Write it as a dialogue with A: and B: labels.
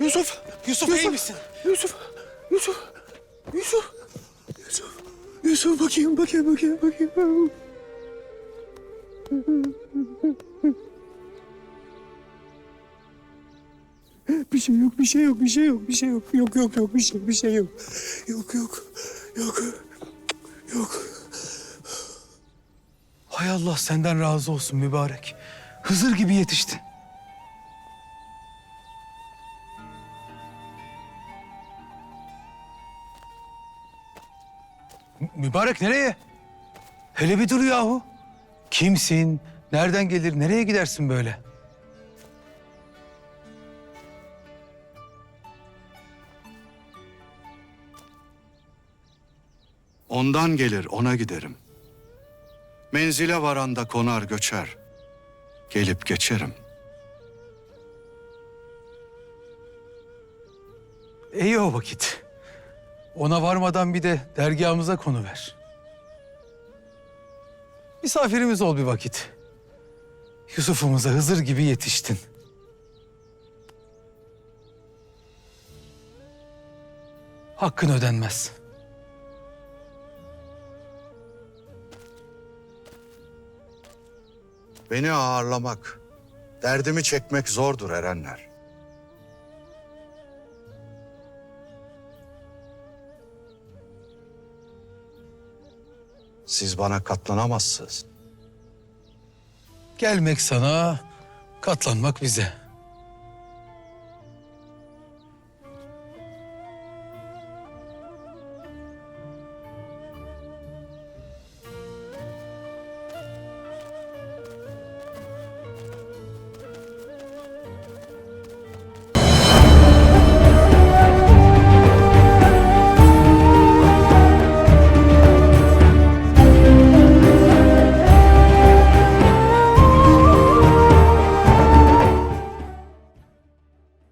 A: Yusuf, Yusuf, iyi misin?
B: Yusuf, Yusuf, Yusuf, Yusuf, Yusuf bakayım, bakayım, bakayım, bakayım. Bir şey yok, bir şey yok, bir şey yok, bir şey yok, yok, yok, yok, bir şey, bir şey yok, yok, yok, yok, yok.
A: Hay Allah senden razı olsun mübarek. Hızır gibi yetiştin. Mübarek nereye? Hele bir dur yahu. Kimsin? Nereden gelir? Nereye gidersin böyle?
C: Ondan gelir ona giderim. Menzile varanda konar göçer. Gelip geçerim.
A: İyi o vakit. Ona varmadan bir de dergahımıza konu ver. Misafirimiz ol bir vakit. Yusuf'umuza Hızır gibi yetiştin. Hakkın ödenmez.
C: Beni ağırlamak, derdimi çekmek zordur erenler. Siz bana katlanamazsınız.
A: Gelmek sana, katlanmak bize.